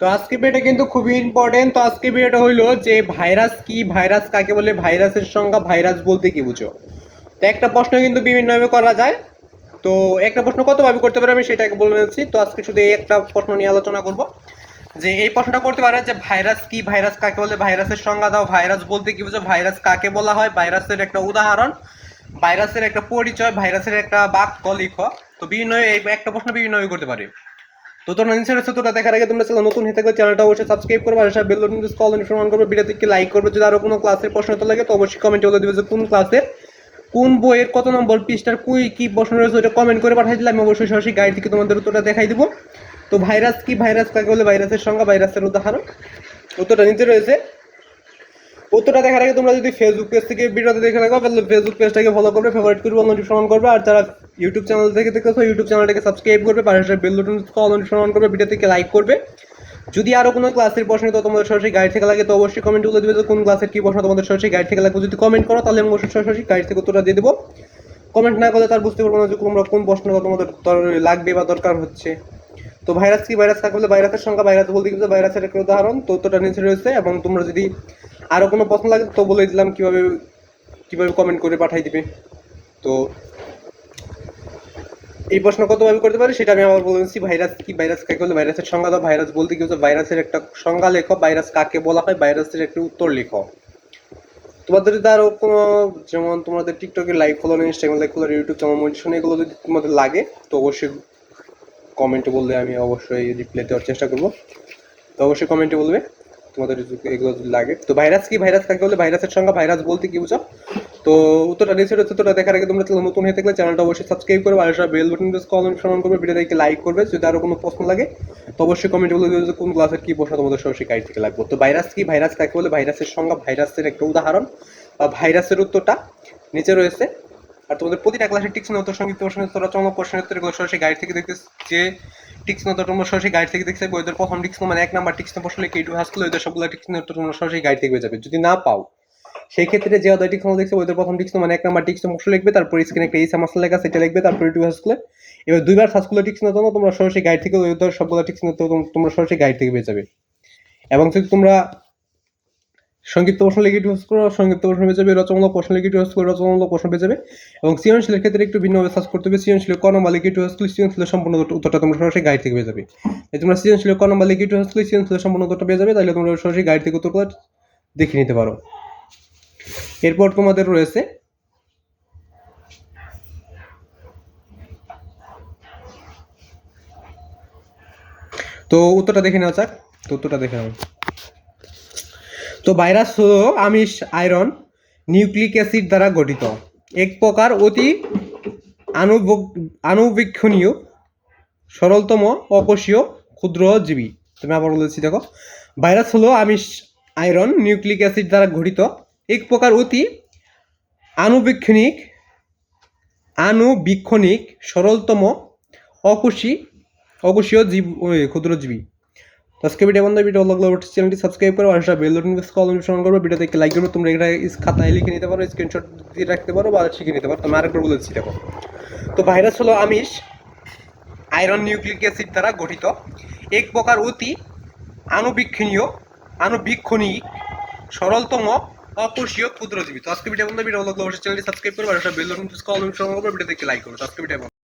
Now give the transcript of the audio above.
তো আজকে ভিডিওটা কিন্তু খুবই ইম্পর্টেন্ট তো আজকে ভিডিওটা হইল যে ভাইরাস কি? ভাইরাস কাকে বলে? ভাইরাসের সংজ্ঞা ভাইরাস বলতে কি বুঝো? তো একটা প্রশ্ন কিন্তু বিভিন্নভাবে করা যায়। তো একটা প্রশ্ন কতভাবে করতে পারে আমি সেটাকে বলে নিচ্ছি তো আজকে শুধু এই একটা প্রশ্ন নিয়ে আলোচনা করব। যে এই প্রশ্নটা করতে পারে যে ভাইরাস কি? ভাইরাস কাকে বলে? ভাইরাসের সংজ্ঞা দাও। ভাইরাস বলতে কি বুঝো? ভাইরাস কাকে বলা হয়? ভাইরাসের একটা উদাহরণ। ভাইরাসের একটা পরিচয় ভাইরাসের একটা বাক্য লিখো। তো বিভিন্ন একটা প্রশ্ন বিভিন্নভাবে করতে পারে। তো তোমরা নিচের সত্যটা দেখার আগে তোমরা চ্যানেল নতুন থাকলে চ্যানেলটা অবশ্যই সাবস্ক্রাইব করবে, আর bell button press call information করবে ভিডিওতে লাইক করবে, যদি আরও কোনো ক্লাসের প্রশ্ন তো লাগে তো অবশ্যই কমেন্টে বলে দিবে যে কোন ক্লাসের কোন বইয়ের কত নম্বর পৃষ্ঠার কুই কি প্রশ্ন রয়েছে ওটা কমেন্ট করে পাঠিয়ে দিলে আমি অবশ্যই সরাসরি গাইড থেকে তোমাদের উত্তরটা দেখাই দিব। তো ভাইরাস কি? ভাইরাস কাকে বলে? ভাইরাসের সংখ্যা ভাইরাসের উদাহরণ। উত্তরটা নিতে রয়েছে। উত্তরটা দেখার আগে তোমরা যদি ফেসবুক পেজ থেকে ভিডিওতে দেখে থাকো, তাহলে ফেসবুক পেজটাকে ফলো করবে ফেভারিট করবে নোটিফিকেশন করবে, আর যারা ইউটিউব চ্যানেল থেকে দেখতেছো ইউটিউব চ্যানেলটাকে সাবস্ক্রাইব করবে, পাশে বেল বাটন কল নোটিফিকেশন করবে ভিডিও থেকে লাইক করবে। যদি আরও কোনো ক্লাসের প্রশ্ন তো তোমাদের সরাসরি গাইড থেকে লাগে, তো অবশ্যই কমেন্ট বলে দিবে কোন ক্লাসের কি প্রশ্ন তোমাদের সরাসরি গাইড থেকে লাগবে যদি কমেন্ট করো, তাহলে আমি অবশ্যই সরাসরি গাইড থেকে উত্তরটা দিয়ে দেবো। কমেন্ট না করলে তার বুঝতে পারব না যে তোমরা কোন প্রশ্ন তোমাদের দর- লাগবে বা দরকার হচ্ছে। তো ভাইরাস কি ভাইরাস কাকে বলে ভাইরাসের সংখ্যা ভাইরাস বলতে কিন্তু ভাইরাসের একটা উদাহরণ, তো উত্তরটা নিচে রয়েছে, এবং তোমরা যদি আরও কোনো প্রশ্ন লাগে তো বলে দিলাম কীভাবে কীভাবে কমেন্ট করে পাঠাই দিবে। তো এই প্রশ্ন কতভাবে করতে পারি সেটা আমি আবার বলে দিচ্ছি ভাইরাস কি ভাইরাস কাকে বলে ভাইরাসের সংজ্ঞা দাও। ভাইরাস বলতে কি হচ্ছে ভাইরাসের একটা সংজ্ঞা লেখো ভাইরাস কাকে বলা হয় ভাইরাসের একটা উত্তর লেখো। তোমাদের যদি আরও কোনো, যেমন তোমাদের টিকটকে live follow Instagram live follow YouTube channel motivation এগুলো যদি তোমাদের লাগে, তো অবশ্যই কমেন্টে বললে আমি অবশ্যই রিপ্লাই দেওয়ার চেষ্টা করব। তো অবশ্যই কমেন্টে বলবে। তোমাদের এগুলো লাগে। তো ভাইরাস কি? ভাইরাস কাকে বলে? ভাইরাসের সংখ্যা ভাইরাস বলতে কি বুঝো? তো উত্তরটা নিচে রয়েছে উত্তরটা দেখার আগে তোমরা নতুন হয়ে থাকলে চ্যানেলটা অবশ্যই সাবস্ক্রাইব করবে আর বেল বাটন প্রেস কল অনুসরণ করবে ভিডিওটাকে লাইক করবে, যদি আরও কোনো প্রশ্ন লাগে, তো অবশ্যই কমেন্টে বলে দেবে কোন ক্লাসের কি প্রশ্ন তোমাদের সরাসরি গাইড থেকে লাগবে। তো ভাইরাস কি? ভাইরাস কাকে বলে? ভাইরাসের সংখ্যা ভাইরাসের একটা উদাহরণ। ভাইরাসের উত্তরটা নিচে রয়েছে। আর তোমাদের প্রতিটা ক্লাসের টিক্স উত্তর সংগীত প্রশ্ন তোরা চমক প্রশ্নের উত্তর সরাসরি গাইড থেকে দেখতে যে টিক্স নতুন তোমরা সরাসরি গাইড থেকে দেখতে ওদের প্রথম টিক্স মানে এক নাম্বার টিক্স প্রশ্ন কে টু হাসলে ওদের সবগুলো টিক্স নতুন তোমরা সরাসরি গাইড থেকে যাবে। যদি না পাও, সেই ক্ষেত্রে যে ওদের টিক্স দেখছে ওদের প্রথম টিক্স মানে এক নাম্বার টিক্স প্রশ্ন লিখবে, তারপর স্ক্রিনে একটা এই সামাস লেখা সেটা লিখবে, তারপর টু হাসলে এবার দুইবার সার্চ করলে টিক্স জন্য তোমরা সরাসরি গাইড থেকে ওদের সবগুলো টিক্স তোমরা সরাসরি গাইড থেকে পেয়ে যাবে। এবং যদি তোমরা সংক্ষিপ্ত প্রশ্ন লিখে ইউজ করো সংক্ষিপ্ত প্রশ্ন পেয়ে যাবে, রচনামূলক প্রশ্ন লিখে ইউজ করো, রচনামূলক প্রশ্ন পেয়ে যাবে এবং সৃজনশীলের ক্ষেত্রে একটু ভিন্নভাবে সার্চ করতে হবে। সৃজনশীল ক নম্বর লিখে ইউজ করলে সৃজনশীলের সম্পূর্ণ উত্তরটা তোমরা সরাসরি গাইড থেকে পেয়ে যাবে। এই তোমরা সৃজনশীল ক নম্বর লিখে ইউজ করলে সৃজনশীলের সম্পূর্ণ উত্তরটা পেয়ে যাবে, তাহলে তোমরা সরাসরি গাইড থেকে উত্তরটা দেখে নিতে পারো। এরপর তোমাদের রয়েছে তো উত্তরটা দেখে নেওয়া যাক, তো উত্তরটা দেখে নাও। তো ভাইরাস হল আমিষ আয়রন নিউক্লিক অ্যাসিড দ্বারা গঠিত। এক প্রকার অতি আনুব- আনুবীক্ষণীয়, সরলতম, অকোষীয় ক্ষুদ্র জীবী তুমি আবার বলেছি, দেখো। ভাইরাস হলো আমিষ আয়রন নিউক্লিক অ্যাসিড দ্বারা গঠিত। এক প্রকার অতি আনুবীক্ষণিক আনুবীক্ষণিক, সরলতম, অকোষী অকোষীয় জীব ক্ষুদ্রজীবী। আজকে ভিডিও বন্ধ ভিডিও লাগলে চ্যানেলটি সাবস্ক্রাইব করো, আর বেল বাটন কল অনুসরণ করবে। ভিডিও দেখে লাইক করবে, তোমরা এটা খাতায় লিখে নিতে পারো স্ক্রিনশট দিয়ে রাখতে পারো বা শিখে নিতে পারো। আমি আরেকবার বলেছি, দেখো। তো ভাইরাস হলো আমিষ আয়রন নিউক্লিক অ্যাসিড দ্বারা গঠিত। এক প্রকার অতি আনুবীক্ষণীয় আনুবীক্ষণিক সরলতম, অকোষীয় ক্ষুদ্রজীবী। তো আজকে ভিডিও বন্ধ ভিডিও লাগলে অবশ্যই চ্যানেলটি সাবস্ক্রাইব করবে, আর বেল বাটন কল অনুসরণ করবে ভিডিও দেখে লাইক করবে আজকে ভিডিও